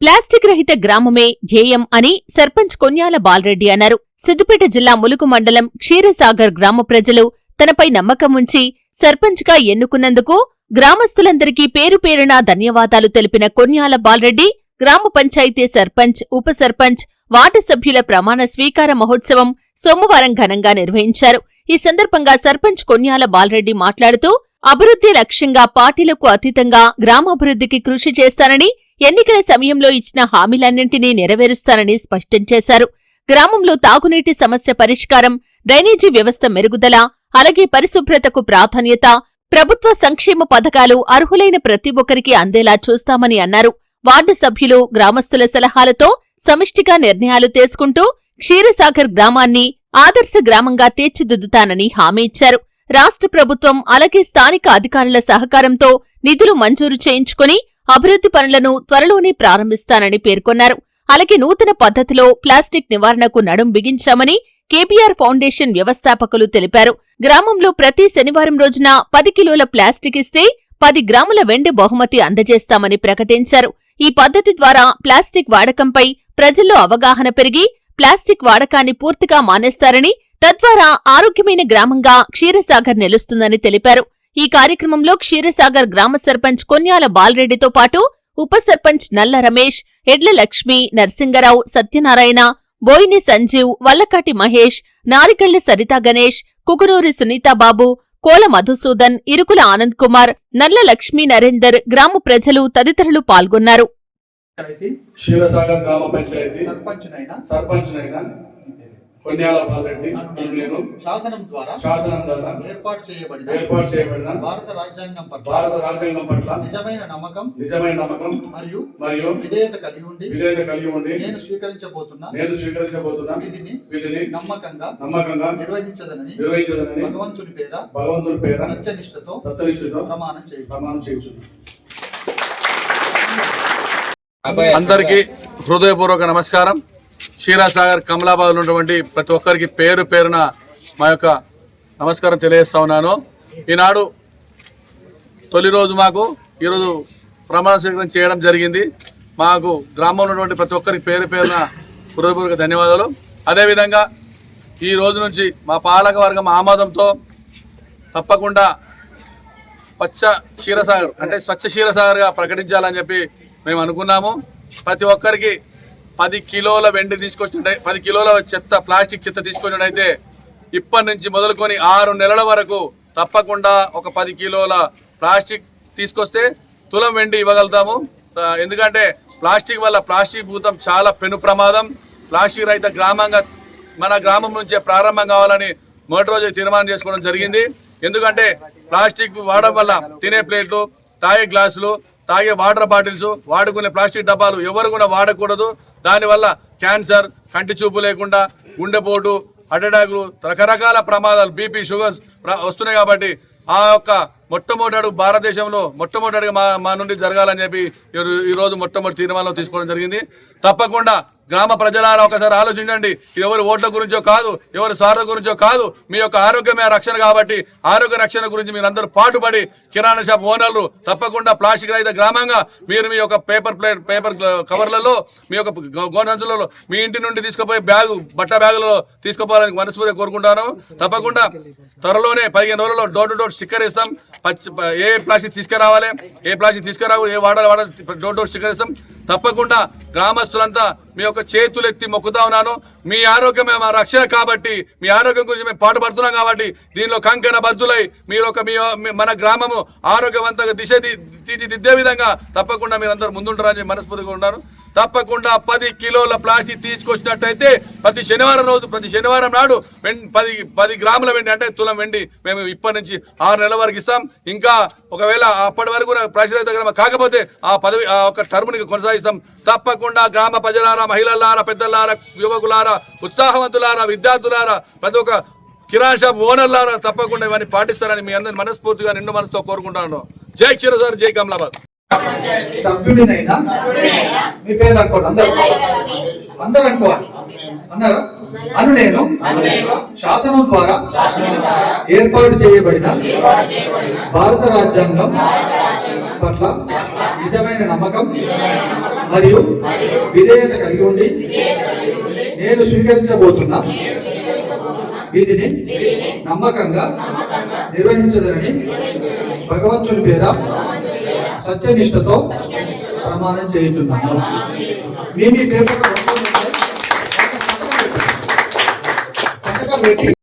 Plastic రహిత గ్రామమే ధ్యేయం అని సర్పంచ్ కొన్యాల బాలరెడ్డి అన్నారు. సిద్దిపేట జిల్లా ములుగు మండలం క్షీరసాగర్ గ్రామ ప్రజలు తనపై నమ్మకం ఉంచి సర్పంచ్గా ఎన్నుకున్నందుకు గ్రామస్తులందరికీ పేరు పేరున ధన్యవాదాలు తెలిపిన కొన్యాల బాలరెడ్డి గ్రామ పంచాయతీ సర్పంచ్ ఉప సర్పంచ్ వార్డు సభ్యుల ప్రమాణ స్వీకార మహోత్సవం సోమవారం ఘనంగా నిర్వహించారు. ఈ సందర్భంగా సర్పంచ్ కొన్యాల బాలరెడ్డి మాట్లాడుతూ అభివృద్ధి లక్ష్యంగా పార్టీలకు అతీతంగా గ్రామాభివృద్ధికి కృషి చేస్తానని ఎన్నికల సమయంలో ఇచ్చిన హామీలన్నింటినీ నెరవేరుస్తానని స్పష్టం చేశారు. గ్రామంలో తాగునీటి సమస్య పరిష్కారం డ్రైనేజీ వ్యవస్థ మెరుగుదల అలాగే పరిశుభ్రతకు ప్రాధాన్యత ప్రభుత్వ సంక్షేమ పథకాలు అర్హులైన ప్రతి ఒక్కరికి అందేలా చూస్తామని అన్నారు. వార్డు సభ్యులు గ్రామస్తుల సలహాలతో సమిష్టిగా నిర్ణయాలు తీసుకుంటూ క్షీరసాగర్ గ్రామాన్ని ఆదర్శ గ్రామంగా తీర్చిదిద్దుతానని హామీ ఇచ్చారు. రాష్ట్ర ప్రభుత్వం అలాగే స్థానిక అధికారుల సహకారంతో నిధులు మంజూరు చేయించుకుని అభివృద్ధి పనులను త్వరలోనే ప్రారంభిస్తానని పేర్కొన్నారు. అలాగే నూతన పద్ధతిలో ప్లాస్టిక్ నివారణకు నడుం బిగించామని కేబీఆర్ ఫౌండేషన్ వ్యవస్థాపకులు తెలిపారు. గ్రామంలో ప్రతి శనివారం రోజున పది కిలోల ప్లాస్టిక్ ఇస్తే పది గ్రాముల వెండి బహుమతి అందజేస్తామని ప్రకటించారు. ఈ పద్ధతి ద్వారా ప్లాస్టిక్ వాడకంపై ప్రజల్లో అవగాహన పెరిగి ప్లాస్టిక్ వాడకాన్ని పూర్తిగా మానేస్తారని తద్వారా ఆరోగ్యమైన గ్రామంగా క్షీరసాగర్ నిలుస్తుందని తెలిపారు. ఈ కార్యక్రమంలో క్షీరసాగర్ గ్రామ సర్పంచ్ కొన్యాల బాలరెడ్డితో పాటు ఉప సర్పంచ్ నల్ల రమేష్ ఎడ్ల లక్ష్మి నరసింగరావు సత్యనారాయణ బోయిని సంజీవ్ వల్లకాటి మహేష్ నారికళ్ళ సరితా గణేష్ కుకునూరి సునీతాబాబు కోల మధుసూదన్ ఇరుకుల ఆనంద్ కుమార్ నల్ల లక్ష్మీ నరేందర్ గ్రామ ప్రజలు తదితరులు పాల్గొన్నారు. కొన్యాల బాలరెడ్డి నేను శాసనం ద్వారా శాసనం ద్వారా ఏర్పాటు చేయబడిన ఏర్పాటు చేయబడిన భారత రాజ్యాంగం పట్ల భారత రాజ్యాంగం పట్ల నిజమైన నమ్మకం నిజమైన నమ్మకం మరియు మరియు విధేయత కలిగి ఉండి విధేయత కలిగి ఉండి నేను స్వీకరించబోతున్న నేను స్వీకరించబోతున్న విధిని విధిని నమ్మకంగా నమ్మకంగా నిర్వహించదనని నిర్వహించదని భగవంతుని పేర భగవంతుని పేర సత్యనిష్టతో సత్యనిష్ఠతో ప్రమాణం చేయ ప్రమాణం చేయుచున్నాను. అందరికీ హృదయపూర్వక నమస్కారం. క్షీరాసాగర్ కమలాబాద్ ఉన్నటువంటి ప్రతి ఒక్కరికి పేరు పేరున మా యొక్క నమస్కారం తెలియజేస్తా ఉన్నాను. ఈనాడు తొలి రోజు మాకు ఈరోజు ప్రమాణ స్వీకారం చేయడం జరిగింది. మాకు గ్రామంలో ఉన్నటువంటి ప్రతి ఒక్కరికి పేరు పేరున హృదయపూర్వక ధన్యవాదాలు. అదేవిధంగా ఈ రోజు నుంచి మా పాలక వర్గం ఆమోదంతో తప్పకుండా పచ్చ క్షీరసాగర్ అంటే స్వచ్ఛ క్షీరసాగర్గా ప్రకటించాలని చెప్పి మేము అనుకున్నాము. ప్రతి ఒక్కరికి పది కిలోల వెండి తీసుకొచ్చినట్టు పది కిలోల చెత్త ప్లాస్టిక్ చెత్త తీసుకొచ్చినట్టయితే ఇప్పటి నుంచి మొదలుకొని ఆరు నెలల వరకు తప్పకుండా ఒక పది కిలోల ప్లాస్టిక్ తీసుకొస్తే తులం వెండి ఇవ్వగలుగుతాము. ఎందుకంటే ప్లాస్టిక్ వల్ల ప్లాస్టిక్ భూతం చాలా పెను ప్రమాదం. ప్లాస్టిక్ రహిత గ్రామంగా మన గ్రామం నుంచే ప్రారంభం కావాలని మొదటి రోజు తీర్మానం చేసుకోవడం జరిగింది. ఎందుకంటే ప్లాస్టిక్ వాడడం వల్ల తినే ప్లేట్లు తాగే గ్లాసులు తాగే వాటర్ బాటిల్స్ వాడుకునే ప్లాస్టిక్ డబ్బాలు ఎవరు కూడా వాడకూడదు. దానివల్ల క్యాన్సర్ కంటి చూపు లేకుండా గుండెపోటు హార్ట్ అటాక్లు రకరకాల ప్రమాదాలు బీపీ షుగర్స్ వస్తున్నాయి కాబట్టి ఆ యొక్క మొట్టమొదటి భారతదేశంలో మొట్టమొదటిగా మా మా నుండి జరగాలని చెప్పి ఈ- మొట్టమొదటి తీర్మానం తీసుకోవడం జరిగింది. తప్పకుండా గ్రామ ప్రజలారా ఒకసారి ఆలోచించండి. ఇది ఎవరి ఓట్ల గురించో కాదు ఎవరి స్వార్థ గురించో కాదు. మీ యొక్క ఆరోగ్యమే రక్షణ కాబట్టి ఆరోగ్య రక్షణ గురించి మీరందరూ పాటుపడి కిరాణా షాప్ ఓనర్లు తప్పకుండా ప్లాస్టిక్ రహిత గ్రామంగా మీరు మీ యొక్క పేపర్ ప్లేట్ పేపర్ కవర్లలో మీ యొక్క గోనంచులలో మీ ఇంటి నుండి తీసుకుపోయే బ్యాగు బట్ట బ్యాగులలో తీసుకుపోవాలని మనస్ఫూర్తిగా కోరుకుంటాను. తప్పకుండా త్వరలోనే పదిహేను రోజుల్లో డోర్ టు డోర్ స్టిక్కర్ ఇస్తాం ఏ ప్లాస్టిక్ తీసుకురావాలి? ఏ ప్లాస్టిక్ తీసుకురావు? ఏ వాడాలి వాడాలి? డోర్ డోర్ స్టిక్కర్ ఇస్తాం తప్పకుండా గ్రామస్తులంతా మీ యొక్క చేతులు ఎత్తి మొక్కుతా ఉన్నాను. మీ ఆరోగ్యమే మా రక్షణ కాబట్టి మీ ఆరోగ్యం గురించి మేము పాటుపడుతున్నాం కాబట్టి దీనిలో కంకణ బద్దులై మీరు ఒక మీ మన గ్రామము ఆరోగ్యవంతంగా దిశ తీర్చిదిద్దే విధంగా తప్పకుండా మీరందరూ ముందుంటారని మనస్ఫూర్తిగా ఉన్నాను తప్పకుండా పది కిలోల ప్లాస్టిక్ తీసుకొచ్చినట్టయితే ప్రతి శనివారం రోజు ప్రతి శనివారం నాడు పది పది గ్రాముల వెండి అంటే తులం వెండి మేము ఇప్పటి నుంచి ఆరు నెలల వరకు ఇస్తాం. ఇంకా ఒకవేళ అప్పటి వరకు కూడా దగ్గర కాకపోతే ఆ పదవి ఆ ఒక టర్మ్ని కొనసాగిస్తాం. తప్పకుండా గ్రామ ప్రజలారా మహిళలారా పెద్దలారా యువకులారా ఉత్సాహవంతులారా విద్యార్థులారా ప్రతి ఒక్క కిరాణా షాప్ ఓనర్లారా తప్పకుండా ఇవన్నీ పాటిస్తారని మీ అందరిని మనస్ఫూర్తిగా నిండు మనసుతో కోరుకుంటాను జై చిరసారి జై కమలాబాద్. సభ్యుడినైనా? మీ పేరు అనుకోండి అందరు. అందరు అనుకోవాలి. అన్నారా? అను నేను. శాసనం ద్వారా ఏర్పాటు చేయబడిన భారత రాజ్యాంగం పట్ల నిజమైన నమ్మకం మరియు విధేయత కలిగి ఉండి నేను స్వీకరించబోతున్న విధిని నమ్మకంగా నిర్వహించదనని భగవంతుని పేర సత్యనిష్టతో ప్రమాణం చేయుచున్నాను మీ మీ పేపర్ పెట్టి